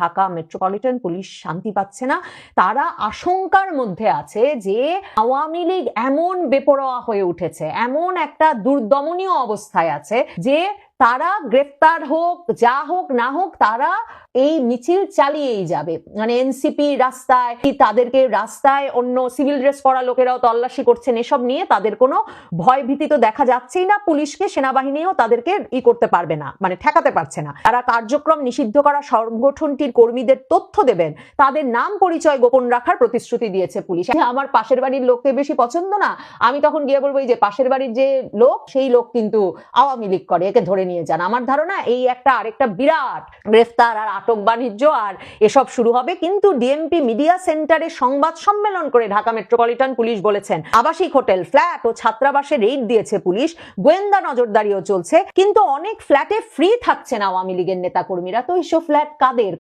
Dhaka metropolitan police শান্তি পাচ্ছে না। তারা আশঙ্কার মধ্যে আছে যে আওয়ামী লীগ এমন বেপরোয়া হয়ে উঠেছে, এমন একটা দুর্দমনীয় অবস্থায় আছে যে তারা গ্রেফতার হোক, যা হোক, না হোক, তারা এই মিছিল চালিয়েই যাবে। মানে এনসিপি রাস্তায়, তাদেরকে রাস্তায় অন্য সিভিল ড্রেস পরা লোকেরাও তল্লাশি করছেন, এসব নিয়ে তাদের কোনো ভয় ভীতি তো দেখা যাচ্ছেই না। পুলিশকে, সেনাবাহিনীও তাদেরকে ই করতে পারবে না মানে ঠেকাতে পারছে না। তারা কার্যক্রম নিষিদ্ধ করা সংগঠনটির কর্মীদের তথ্য দেবেন। তাদের নাম পরিচয় গোপন রাখার প্রতিশ্রুতি দিয়েছে পুলিশ। আমার পাশের বাড়ির লোককে বেশি পছন্দ না। আমি তখন গিয়ে বলব, এই যে পাশের বাড়ির যে লোক, সেই লোক কিন্তু আওয়ামী লীগ করে, একে ধরে নিয়ে যান আমার ধারণা এই একটা আরেকটা বিরাট গ্রেফতার আর আটক বাণিজ্য আর এসব শুরু হবে কিন্তু ডিএমপি মিডিয়া সেন্টারে সংবাদ সম্মেলন করে ঢাকা মেট্রোপলিটন পুলিশ বলেছেন, আবাসিক হোটেল, ফ্ল্যাট ও ছাত্রাবাসে রেড দিয়েছে পুলিশ, গোয়েন্দা নজরদারিও চলছে, কিন্তু অনেক ফ্ল্যাটে ফ্রি থাকছেন আওয়ামী লীগের নেতাকর্মীরা। তো এইসব ফ্ল্যাট কাদের?